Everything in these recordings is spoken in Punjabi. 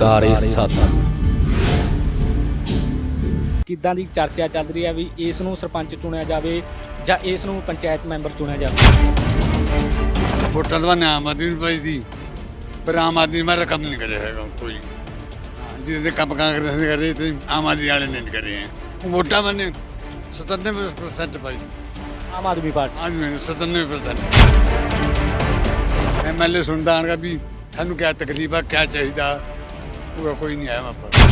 ਇਹ ਸਾਥ। ਕਿੱਦਾਂ ਦੀ ਚਰਚਾ ਚੱਲ ਰਹੀ ਹੈ ਵੀ ਇਸ ਨੂੰ ਸਰਪੰਚ ਚੁਣਿਆ ਜਾਵੇ ਜਾਂ ਇਸ ਨੂੰ ਪੰਚਾਇਤ ਮੈਂਬਰ ਚੁਣਿਆ ਜਾਵੇ? ਵੋਟਾਂ ਤਾਂ ਆਮ ਆਦਮੀ ਨੂੰ ਪਾਈ ਦੀ ਪਰ ਆਮ ਆਦਮੀ ਮਾਰਾ ਕੰਮ ਨਹੀਂ ਕਰਿਆ ਹੈਗਾ ਕੋਈ। ਜਿਹਦੇ ਕੰਮ ਕਾਂਗਰਸ ਨੇ ਕਰੇ ਤੇ ਆਮ ਆਦਮੀ ਵਾਲੇ ਨੇ ਨਹੀਂ ਕਰੇ ਹੈ ਉਹ ਵੋਟਾਂ ਮੈਨੇ 97% ਪਾਈ। ਆਮ ਆਦਮੀ ਪਾਰਟੀ। ਆਦਮੀ ਨੂੰ 97% ਐਮਐਲਏ ਸੁਣਦਾ ਆਣਗਾ ਵੀ ਸਾਨੂੰ ਕਿਆ ਤਕਲੀਫ ਆ ਕਿਆ ਚਾਹੀਦਾ। ਪੂਰਾ ਕੋਈ ਨਹੀਂ ਆਇਆ ਵਾਪਸ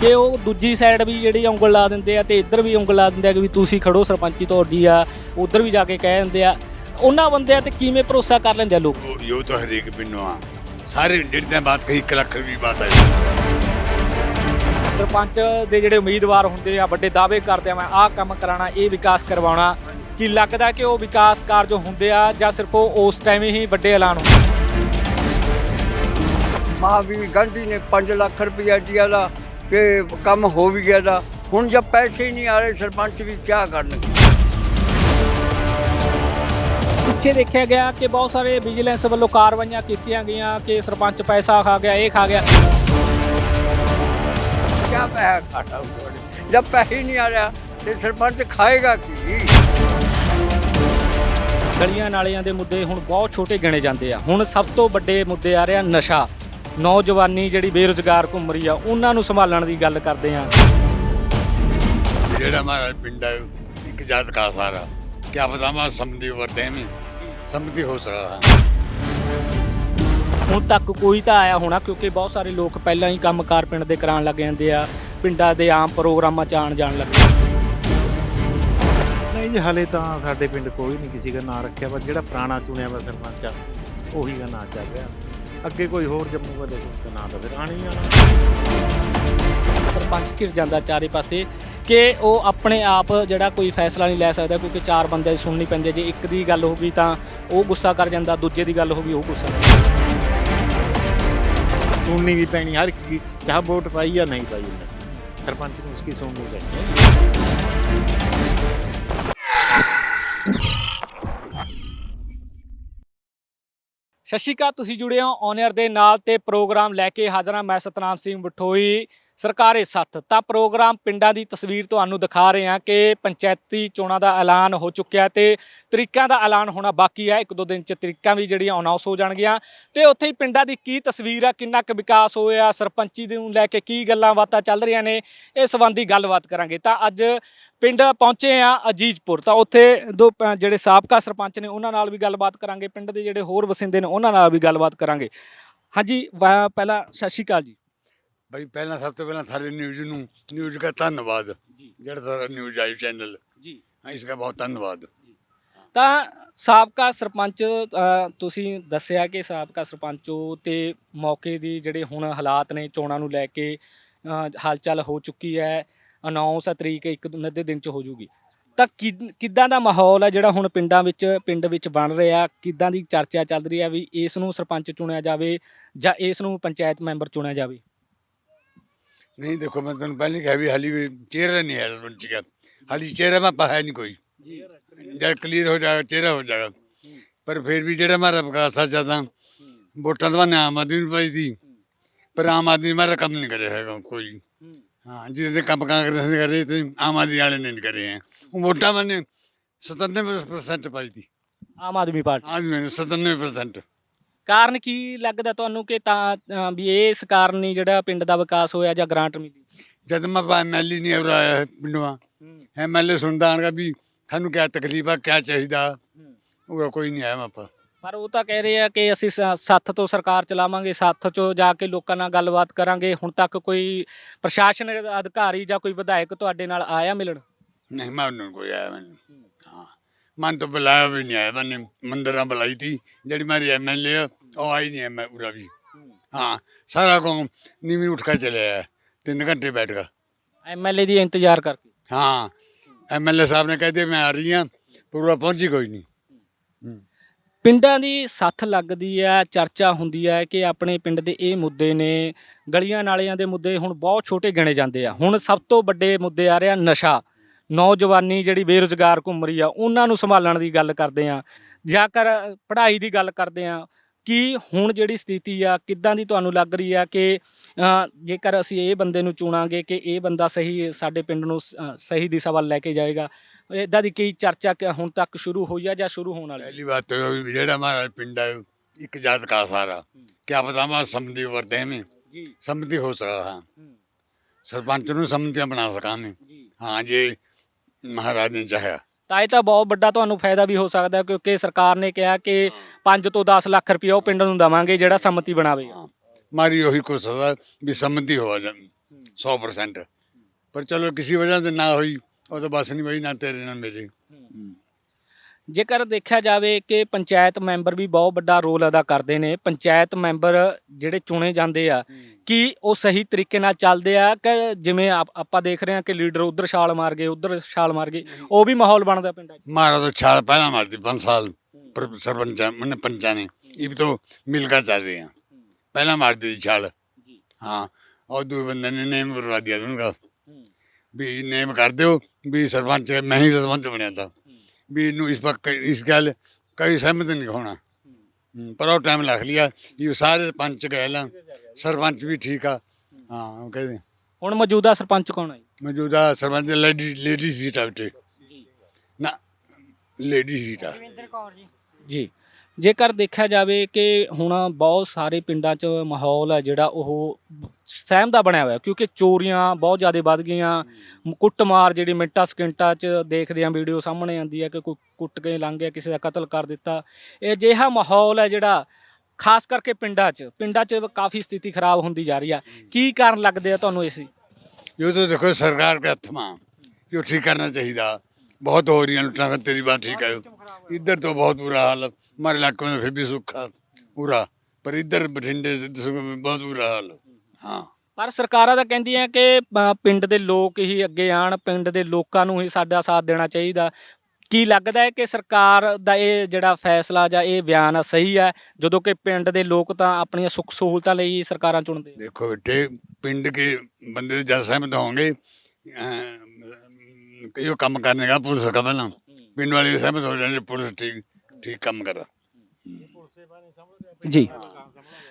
ਕਿ ਉਹ ਦੂਜੀ ਸਾਈਡ ਵੀ ਜਿਹੜੀ ਉਂਗਲ ਲਾ ਦਿੰਦੇ ਆ ਤੇ ਇੱਧਰ ਵੀ ਉਂਗਲ ਲਾ ਦਿੰਦੇ ਆ ਕਿ ਵੀ ਤੁਸੀਂ ਖੜੋ ਸਰਪੰਚੀ ਤੁਹਾਡੀ ਆ ਉੱਧਰ ਵੀ ਜਾ ਕੇ ਕਹਿ ਦਿੰਦੇ ਆ। ਉਹਨਾਂ ਬੰਦਿਆਂ ਤੇ ਕਿਵੇਂ ਭਰੋਸਾ ਕਰ ਲੈਂਦੇ ਆ ਲੋਕ? ਯੋ ਤਾਂ ਹਰੇਕ ਪਿੰਡੋਂ ਆ। ਸਾਰੇ ਜਿਹੜਾਂ ਬਾਤ ਕਹੀ ਇੱਕ ਵੀ ਬਾਤ ਆਈ ਸਰਪੰਚ ਦੇ ਜਿਹੜੇ ਉਮੀਦਵਾਰ ਹੁੰਦੇ ਆ ਵੱਡੇ ਦਾਅਵੇ ਕਰਦੇ ਆ ਮੈਂ ਆਹ ਕੰਮ ਕਰਾਣਾ ਇਹ ਵਿਕਾਸ ਕਰਵਾਉਣਾ। ਕੀ ਲੱਗਦਾ ਕਿ ਉਹ ਵਿਕਾਸ ਕਾਰਜ ਹੁੰਦੇ ਆ ਜਾਂ ਸਿਰਫ ਉਹ ਉਸ ਟਾਈਮ ਹੀ ਵੱਡੇ ਐਲਾਨ ਹੁੰਦੇ ਮਹਾਵੀਰ ਗਾਂਧੀ ਨੇ 5 ਲੱਖ ਰੁਪਇਆ ਦਿਆ ਦਾ ਕਿ ਕੰਮ ਹੋ ਵੀ ਗਿਆ ਦਾ। ਹੁਣ ਜਦ ਪੈਸੇ ਹੀ ਨਹੀਂ ਆ ਰਹੇ ਸਰਪੰਚ ਵੀ ਕੀ ਕਰਨਗੇ? ਪਿੱਛੇ ਦੇਖਿਆ ਗਿਆ ਕਿ ਬਹੁਤ ਸਾਰੇ ਵਿਜੀਲੈਂਸ ਵੱਲੋਂ ਕਾਰਵਾਈਆਂ ਕੀਤੀਆਂ ਗਈਆਂ ਕਿ ਸਰਪੰਚ ਪੈਸਾ ਖਾ ਗਿਆ ਇਹ ਖਾ ਗਿਆ। ਕੀ ਪੈਸਾ ਖਾਟਾ ਤੁਹਾਡੇ? ਜਦ ਪੈਸੇ ਹੀ ਨਹੀਂ ਆ ਰਿਹਾ ਤੇ ਸਰਪੰਚ ਖਾਏਗਾ ਕੀ? ਗਲੀਆਂ ਨਾਲਿਆਂ ਦੇ ਮੁੱਦੇ ਹੁਣ ਬਹੁਤ ਛੋਟੇ ਗਿਣੇ ਜਾਂਦੇ ਆ। ਹੁਣ ਸਭ ਤੋਂ ਵੱਡੇ ਮੁੱਦੇ ਆ ਰਿਹਾ ਨਸ਼ਾ। ਨੌਜਵਾਨੀ ਜਿਹੜੀ ਬੇਰੁਜ਼ਗਾਰ ਘੁੰਮ ਰਹੀ ਆ ਉਹਨਾਂ ਨੂੰ ਸੰਭਾਲਣ ਦੀ ਗੱਲ ਕਰਦੇ ਆ। ਜਿਹੜਾ ਮਾਰਾ ਪਿੰਡ ਹੈ ਇੱਕ ਜਾਤ ਕਾ ਸਾਰਾ। ਕਿਆ ਬਤਾਵਾਂ ਸਮਝੀ ਵਰਤੇ ਮੈਂ ਸਮਝੀ ਹੋ ਸਕਦਾ ਹੁਣ ਤੱਕ ਕੋਈ ਤਾਂ ਆਇਆ ਹੋਣਾ ਕਿਉਂਕਿ ਬਹੁਤ ਸਾਰੇ ਲੋਕ ਪਹਿਲਾਂ ਹੀ ਕੰਮ ਕਾਰ ਪਿੰਡ ਦੇ ਕਰਾਉਣ ਲੱਗ ਜਾਂਦੇ ਆ ਪਿੰਡਾਂ ਦੇ ਆਮ ਪ੍ਰੋਗਰਾਮਾਂ ਚ ਆਣ ਜਾਣ ਲੱਗ ਜਾਂਦੇ ਨਹੀਂ ਜੀ ਹਲੇ ਤਾਂ ਸਾਡੇ ਪਿੰਡ ਕੋਈ ਨਹੀਂ ਕਿਸੇ ਦਾ ਨਾਂ ਰੱਖਿਆ ਪਰ ਜਿਹੜਾ ਪੁਰਾਣਾ ਚੁਣਿਆ ਵਾ ਸਰਪੰਚ ਆ ਉਹੀ ਦਾ ਨਾਂ ਚੱਲ ਰਿਹਾ। ਅੱਗੇ ਕੋਈ ਹੋਰ ਜੰਮੂ ਵਾਲੇ ਉਸ ਦਾ ਨਾਂ ਤਾਂ ਫਿਰ ਆਣੀ ਆਣਾ ਸਰਪੰਚ ਘਿਰ ਜਾਂਦਾ ਚਾਰੇ ਪਾਸੇ ਕਿ ਉਹ ਆਪਣੇ ਆਪ ਜਿਹੜਾ ਕੋਈ ਫੈਸਲਾ ਨਹੀਂ ਲੈ ਸਕਦਾ ਕਿਉਂਕਿ ਚਾਰ ਬੰਦੇ ਦੀ ਸੁਣਨੀ ਪੈਂਦੀ ਜੇ ਇੱਕ ਦੀ ਗੱਲ ਹੋ ਗਈ ਤਾਂ ਉਹ ਗੁੱਸਾ ਕਰ ਜਾਂਦਾ ਦੂਜੇ ਦੀ ਗੱਲ ਹੋ ਗਈ ਉਹ ਗੁੱਸਾ ਸੁਣਨੀ ਵੀ ਪੈਣੀ ਹਰ ਇੱਕ ਦੀ ਚਾਹ ਵੋਟ ਪਾਈ ਜਾਂ ਨਹੀਂ ਪਾਈ ਸਰਪੰਚ ਨੂੰ ਉਸकी ਸੁਣਨੀ ਪੈਣੀ ਸਤਿ ਸ਼੍ਰੀ ਅਕਾਲ, ਤੁਸੀਂ ਜੁੜੇ ਹੋ ਔਨਰ ਦੇ ਨਾਲ ਤੇ ਪ੍ਰੋਗਰਾਮ ਲੈ ਕੇ ਹਾਜ਼ਰ ਹਾਂ ਮੈਂ ਸਤਨਾਮ ਸਿੰਘ ਬਠੋਈ। ਸਰਕਾਰੇ ਸੱਤ ਤਾਂ ਪ੍ਰੋਗਰਾਮ ਪਿੰਡਾਂ ਦੀ ਤਸਵੀਰ ਤੁਹਾਨੂੰ ਦਿਖਾ ਰਹੇ ਹਾਂ ਕਿ ਪੰਚਾਇਤੀ ਚੋਣਾਂ ਦਾ ਐਲਾਨ ਹੋ ਚੁੱਕਿਆ ਤੇ ਤਰੀਕਾਂ ਦਾ ਐਲਾਨ ਹੋਣਾ ਬਾਕੀ ਹੈ। ਇੱਕ ਦੋ ਦਿਨ ਚ ਤਰੀਕਾਂ ਵੀ ਜਿਹੜੀਆਂ ਅਨਾਉਂਸ ਹੋ ਜਾਣਗੀਆਂ। ਤੇ ਉੱਥੇ ਹੀ ਪਿੰਡਾਂ ਦੀ ਕੀ ਤਸਵੀਰ ਆ, ਕਿੰਨਾ ਕੁ ਵਿਕਾਸ ਹੋਇਆ, ਸਰਪੰਚੀ ਨੂੰ ਲੈ ਕੇ ਕੀ ਗੱਲਾਂ ਬਾਤਾਂ ਚੱਲ ਰਹੀਆਂ ਨੇ, ਇਸ ਸੰਬੰਧੀ ਗੱਲਬਾਤ ਕਰਾਂਗੇ। ਤਾਂ ਅੱਜ ਪਿੰਡ ਪਹੁੰਚੇ ਆ ਅਜੀਜਪੁਰ। ਤਾਂ ਉੱਥੇ ਦੋ ਪ- ਜਿਹੜੇ ਸਾਬਕਾ ਸਰਪੰਚ ਨੇ, ਉਹਨਾਂ ਨਾਲ ਵੀ ਗੱਲਬਾਤ ਕਰਾਂਗੇ। ਪਿੰਡ ਦੇ ਜਿਹੜੇ ਹੋਰ ਵਸਿੰਦੇ ਨੇ, ਉਹਨਾਂ ਨਾਲ ਵੀ ਗੱਲਬਾਤ ਕਰਾਂਗੇ। ਹਾਂਜੀ, ਵਾ- ਪਹਿਲਾਂ ਸਤਿ ਸ਼੍ਰੀ ਅਕਾਲ ਜੀ। ਬਈ ਪਹਿਲਾਂ ਸਭ ਤੋਂ ਪਹਿਲਾਂ ਸਾਰੇ ਨਿਊਜ਼ ਨੂੰ ਨਿਊਜ਼ ਦਾ ਧੰਨਵਾਦ ਜਿਹੜਾ ਸਾਰਾ ਨਿਊਜ਼ ਆਈ ਚੈਨਲ ਜੀ। ਇਸ ਦਾ ਬਹੁਤ ਧੰਨਵਾਦ। ਤਾਂ ਸਾਬਕਾ ਸਰਪੰਚ ਤੁਸੀਂ ਦੱਸਿਆ ਕਿ ਸਾਬਕਾ ਸਰਪੰਚੋ ਤੇ ਮੌਕੇ ਦੀ ਜਿਹੜੇ ਹੁਣ ਹਾਲਾਤ ਨੇ ਚੋਣਾਂ ਨੂੰ ਲੈ ਕੇ ਹਲਚਲ ਹੋ ਚੁੱਕੀ ਹੈ। ਅਨਾਉਂਸ ਆ ਤਰੀਕ ਇੱਕ ਅੱਧੇ ਦਿਨ ਚ ਹੋ ਜੂਗੀ। ਤਾਂ ਕਿੱਦਾਂ ਦਾ ਮਾਹੌਲ ਹੈ ਜਿਹੜਾ ਹੁਣ ਪਿੰਡਾਂ ਵਿੱਚ ਪਿੰਡ ਵਿੱਚ ਬਣ ਰਿਹਾ? ਕਿੱਦਾਂ ਦੀ ਚਰਚਾ ਚੱਲ ਰਹੀ ਹੈ ਵੀ ਇਸ ਨੂੰ ਸਰਪੰਚ ਚੁਣਿਆ ਜਾਵੇ ਜਾਂ ਇਸ ਨੂੰ ਪੰਚਾਇਤ ਮੈਂਬਰ ਚੁਣਿਆ ਜਾਵੇ? ਨਹੀਂ ਦੇਖੋ ਮੈਂ ਤੁਹਾਨੂੰ ਪਹਿਲਾਂ ਕਿਹਾ ਵੀ ਹਾਲੀ ਕੋਈ ਚਿਹਰਾ ਨਹੀਂ ਹੈ ਬਣ ਚੁੱਕਿਆ ਹਾਲੀ ਚਿਹਰਾ ਮੈਂ ਪਾਇਆ ਨਹੀਂ ਕੋਈ। ਜਦ ਕਲੀਅਰ ਹੋ ਜਾਏਗਾ ਚਿਹਰਾ ਹੋ ਜਾਏਗਾ। ਪਰ ਫਿਰ ਵੀ ਜਿਹੜਾ ਮਾਰਾ ਵਿਕਾਸ ਆ ਜ਼ਿਆਦਾ ਵੋਟਾਂ ਤਾਂ ਮੈਂ ਆਮ ਆਦਮੀ ਨੂੰ ਪਾਈ ਸੀ ਪਰ ਆਮ ਆਦਮੀ ਮਾਰਾ ਕੰਮ ਨਹੀਂ ਕਰਿਆ ਹੈਗਾ ਕੋਈ। ਹਾਂ ਜਿਹਦੇ ਕੰਮ ਕਾਂਗਰਸ ਨੇ ਕਰੇ ਤੇ ਆਮ ਆਦਮੀ ਵਾਲੇ ਨੇ ਨਹੀਂ ਕਰੇ ਉਹ ਵੋਟਾਂ ਮੈਨੇ 97% ਪਾਈ ਸੀ ਆਮ ਆਦਮੀ ਪਾਰਟੀ। ਆਦਮੀ 97% ਕਾਰਨ ਕੀ ਲੱਗਦਾ ਤੁਹਾਨੂੰ ਕਿ ਤਾਂ ਵੀ ਇਸ ਕਾਰਨ ਹੀ ਜਿਹੜਾ ਪਿੰਡ ਦਾ ਵਿਕਾਸ ਹੋਇਆ ਜਾਂ ਗ੍ਰਾਂਟ ਮਿਲੀ? ਜਦ ਮੈਂ ਐਮਐਲਏ ਨਹੀਂ ਉਰੇ ਆਇਆ ਪਿੰਡਵਾ ਐਮਐਲਏ ਸੁਣਦਾ ਆਣਗਾ ਵੀ ਤੁਹਾਨੂੰ ਕਿਆ ਤਕਲੀਫ ਆ ਕਿਆ ਚਾਹੀਦਾ। ਉਹ ਕੋਈ ਨਹੀਂ ਆਇਆ ਮਾਪਾ ਪਰ ਉਹ ਤਾਂ ਕਹਿ ਰਹੇ ਆ ਕਿ ਅਸੀਂ ਸ- ਤੋਂ ਸਰਕਾਰ ਚਲਾਵਾਂਗੇ ਸੱਥ ਚੋਂ ਜਾ ਕੇ ਲੋਕਾਂ ਨਾਲ ਗੱਲਬਾਤ ਕਰਾਂਗੇ। ਹੁਣ ਤੱਕ ਕੋਈ ਪ੍ਰਸ਼ਾਸਨ ਅਧਿਕਾਰੀ ਜਾਂ ਕੋਈ ਵਿਧਾਇਕ ਤੁਹਾਡੇ ਨਾਲ ਆਇਆ ਮਿਲਣ? ਨਹੀਂ ਮੈਂ ਉਹਨਾਂ ਨੂੰ ਕੋਈ ਆਇਆ ਮੈਨੂੰ ਮਨ ਤੋਂ ਬੁਲਾਇਆ ਵੀ ਨਹੀਂ ਆਇਆ ਮੈਨੇ ਮੰਦਰਾਂ ਬੁਲਾਈ ਤੀ ਜਿਹੜੀ ਮੇਰੀ ਐਮਐਲਏ ਉਹ ਆਈ ਨਹੀਂ ਮੈਂ ਉਰਾ ਵੀ। ਹਾਂ ਸਾਰਾ ਕੌਮ ਨੀਵੀਂ ਉੱਠ ਕੇ ਚਲੇ ਆਇਆ ਤਿੰਨ ਘੰਟੇ ਬੈਠ ਗਿਆ। ਐਮਐਲਏ ਦੀ ਇੰਤਜ਼ਾਰ ਕਰਕੇ? ਹਾਂ ਐਮਐਲਏ ਸਾਹਿਬ ਨੇ ਕਹਿੰਦੇ ਮੈਂ ਆ ਰਹੀ ਹਾਂ ਪੂਰਾ ਪਹੁੰਚੀ ਕੋਈ ਨਹੀਂ। ਪਿੰਡਾਂ ਦੀ ਸੱਥ ਲੱਗਦੀ ਹੈ ਚਰਚਾ ਹੁੰਦੀ ਹੈ ਕਿ ਆਪਣੇ ਪਿੰਡ ਦੇ ਇਹ ਮੁੱਦੇ ਨੇ ਗਲੀਆਂ ਨਾਲਿਆਂ ਦੇ ਮੁੱਦੇ ਹੁਣ ਬਹੁਤ ਛੋਟੇ ਗਿਣੇ ਜਾਂਦੇ ਆ। ਹੁਣ ਸਭ ਤੋਂ ਵੱਡੇ ਮੁੱਦੇ ਆ ਰਿਹਾ ਨਸ਼ਾ। ਨੌਜਵਾਨੀ ਜਿਹੜੀ ਬੇਰੁਜ਼ਗਾਰ ਘੁੰਮ ਰਹੀ ਆ ਉਹਨਾਂ ਨੂੰ ਸੰਭਾਲਣ ਦੀ ਗੱਲ ਕਰਦੇ ਆ ਜਾਂ ਕਰ ਪੜ੍ਹਾਈ ਦੀ ਗੱਲ ਕਰਦੇ ਆ ਕੀ ਹੁਣ ਜਿਹੜੀ ਸਥਿਤੀ ਆ ਕਿੱਦਾਂ ਦੀ ਤੁਹਾਨੂੰ ਲੱਗ ਰਹੀ ਆ ਕਿ ਅ, ਜੇਕਰ ਅਸੀਂ ਇਹ ਬੰਦੇ ਨੂੰ ਚੁਣਾਂਗੇ ਕਿ ਇਹ ਬੰਦਾ ਸਹੀ ਸਾਡੇ ਪਿੰਡ ਨੂੰ ਸ- ਅ, ਸਹੀ ਦਿਸ਼ਾ ਵੱਲ ਲੈ ਕੇ ਜਾਏਗਾ ਇਦਾਂ ਦੀ ਕੀ ਚਰਚਾ ਕਿ ਹੁਣ ਤੱਕ ਸ਼ੁਰੂ ਹੋਈ ਆ ਜਾਂ ਸ਼ੁਰੂ ਹੋਣ ਵਾਲੀ पहली बात तो ये भी जेड़ा हमारा पिंड है एक जात का सारा क्या पता हमारा सम्मति वर्ते में ਜੀ सम्मति हो सका हाँ सरपंच ਨੂੰ सम्मतियां बना सका मैं ਜੀ ਮਹਾਰਾਜ ਨੇ ਚਾਹਿਆ। ਤਾਂ ਇਹ ਤਾਂ ਬਹੁਤ ਵੱਡਾ ਤੁਹਾਨੂੰ ਫਾਇਦਾ ਵੀ ਹੋ ਸਕਦਾ ਕਿਉਂਕਿ ਸਰਕਾਰ ਨੇ ਕਿਹਾ ਕਿ 5 ਤੋਂ 10 ਲੱਖ ਰੁਪਏ ਉਹ ਪਿੰਡ ਨੂੰ ਦਵਾਂਗੇ ਜਿਹੜਾ ਸੰਮਤੀ ਬਣਾਵੇਗਾ। ਮਾਰੀ ਉਹੀ ਕੋਸ਼ਿਸ਼ ਹੈ ਵੀ ਸੰਮਤੀ ਹੋ ਜਾਵੇ 100% ਪਰ ਚਲੋ ਕਿਸੇ ਵਜ੍ਹਾ ਤੇ ਨਾ ਹੋਈ ਉਹ ਤਾਂ ਬਸ ਨਹੀਂ ਬਈ ਨਾ ਤੇਰੇ ਨਾਲ ਮੇਰੇ ਜੇਕਰ ਦੇਖਿਆ ਜਾਵੇ ਕਿ ਪੰਚਾਇਤ ਮੈਂਬਰ ਵੀ ਬਹੁਤ ਵੱਡਾ ਰੋਲ ਅਦਾ ਕਰਦੇ ਨੇ ਪੰਚਾਇਤ ਮੈਂਬਰ ਜਿਹੜੇ ਚੁਣੇ ਜਾਂਦੇ ਆ ਕਿ ਉਹ ਸਹੀ ਤਰੀਕੇ ਨਾਲ ਚੱਲਦੇ ਆ ਕਿ ਜਿਵੇਂ ਆਪਾਂ ਦੇਖ ਰਹੇ ਆ ਕਿ ਲੀਡਰ ਉਧਰ ਛਾਲ ਮਾਰ ਗਏ ਉਧਰ ਛਾਲ ਮਾਰ ਗਏ ਉਹ ਵੀ ਮਾਹੌਲ ਬਣਦਾ ਪਿੰਡਾਂ 'ਚ? ਮਾਰਾ ਤਾਂ ਛਾਲ ਪਹਿਲਾਂ ਮਾਰਦੀ 5 ਸਾਲ ਸਰਪੰਚ ਮਨ ਪੰਚਾਂ ਨੇ ਇਹ ਵੀ ਤੋਂ ਮਿਲ ਕੇ ਚੱਲ ਰਹੇ। ਆ ਪਹਿਲਾਂ ਮਾਰਦੀ ਸੀ ਛਾਲ। ਹਾਂ ਉਹ ਦੂਏ ਬੰਦੇ ਨੇ ਨੇਮ ਕਰਵਾ ਦਿਆ ਤੁਹਾਨੂੰ ਵੀ ਨੇਮ ਕਰ ਦਿਓ ਵੀ ਸਰਪੰਚ ਮੈਂ ਹੀ ਸਰਪੰਚ ਬਣਿਆ ਤਾਂ। ਵੀ ਇਹਨੂੰ ਇਸ ਵਕਤ ਇਸ ਗੱਲ ਕਈ ਸਹਿਮਤ ਨਹੀਂ ਹੋਣਾ। ਪਰ ਉਹ ਟਾਈਮ ਲੱਖ ਲਿਆ। ਇਹ ਸਾਰੇ ਪੰਚ ਗਏ ਲਾਂ ਸਰਪੰਚ ਵੀ ਠੀਕ ਆ। ਹਾਂ ਉਹ ਕਹਿੰਦੇ ਹੁਣ ਮੌਜੂਦਾ ਸਰਪੰਚ ਕੌਣ ਹੈ ਮੌਜੂਦਾ ਸਰਪੰਚ ਲੇਡੀ ਲੇਡੀ ਸੀਟ ਆ ਉੱਤੇ। ਜੀ। ਨਾ ਲੇਡੀ ਸੀਟ ਆ। ਜੀ। ਜੇਕਰ ਦੇਖਿਆ ਜਾਵੇ ਕਿ ਹੁਣ ਬਹੁਤ ਸਾਰੇ ਪਿੰਡਾਂ 'ਚ ਮਾਹੌਲ ਹੈ ਜਿਹੜਾ ਉਹ ਸਹਿਮ ਦਾ ਬਣਿਆ ਹੋਇਆ ਕਿਉਂਕਿ ਚੋਰੀਆਂ ਬਹੁਤ ਜ਼ਿਆਦਾ ਵੱਧ ਗਈਆਂ। ਕੁੱਟਮਾਰ ਜਿਹੜੀ ਮਿੰਟਾਂ ਸਕਿੰਟਾਂ 'ਚ ਦੇਖਦੇ ਆਂ ਵੀਡੀਓ ਸਾਹਮਣੇ ਆਉਂਦੀ ਹੈ ਕਿ ਕੋਈ ਕੁੱਟ ਕੇ ਲੰਘ ਗਿਆ ਕਿਸੇ ਦਾ ਕਤਲ ਕਰ ਦਿੱਤਾ। ਇਹ ਅਜਿਹਾ ਮਾਹੌਲ ਹੈ ਜਿਹੜਾ ਖਾਸ ਕਰਕੇ ਪਿੰਡਾਂ 'ਚ ਪਿੰਡਾਂ 'ਚ ਕਾਫੀ ਸਥਿਤੀ ਖਰਾਬ ਹੁੰਦੀ ਜਾ ਰਹੀ ਆ। ਕੀ ਕਾਰਨ ਲੱਗਦੇ ਆ ਤੁਹਾਨੂੰ ਇਸ ਇਹ ਤਾਂ ਦੇਖੋ ਸਰਕਾਰ ਦੇ ਹੱਥਾਂ ਮਾਂ ਜੋ ਠੀਕ ਕਰਨਾ ਚਾਹੀਦਾ। ਬਹੁਤ ਹੋ ਰਹੀਆਂ ਲੁੱਟਾਂ ਤੇਰੀ ਬਾਤ ਠੀਕ ਹੈ। इधर तो बहुत बुरा हाल है हमारे इलाके में फिर भी सूखा पूरा पर इधर बठिंडे से में बहुत बुरा हाल है हाँ ਪਰ ਸਰਕਾਰਾਂ ਤਾਂ ਕਹਿੰਦੀਆਂ ਕਿ ਅ, ਪਿੰਡ ਦੇ ਲੋਕ ਹੀ ਅੱਗੇ ਆਣ ਪਿੰਡ ਦੇ ਲੋਕਾਂ ਨੂੰ ਹੀ ਸਾਡਾ ਸਾਥ ਦੇਣਾ ਚਾਹੀਦਾ ਕੀ ਲੱਗਦਾ ਹੈ ਕਿ ਸਰਕਾਰ ਦਾ ਇਹ ਜਿਹੜਾ ਫੈਸਲਾ ਜਾਂ ਇਹ ਬਿਆਨ ਆ ਸਹੀ ਹੈ ਜਦੋਂ ਕਿ ਪਿੰਡ ਦੇ ਲੋਕ ਤਾਂ ਆਪਣੀਆਂ ਸੁੱਖ ਸਹੂਲਤਾਂ ਲਈ ਸਰਕਾਰਾਂ ਚੁਣਦੇ ਆ। देखो बेटे पिंड के बंदे ज्यादा सहमत होंगे अ, यो काम करने का पुलिस का पहला ਪਿੰਡ ਵਾਲੇ ਵੀ ਸਹਿਮਤ ਹੋ ਜਾਣਗੇ ਪੁਲਿਸ ਠੀਕ ਠੀਕ ਕੰਮ ਕਰਾ ਜੀ।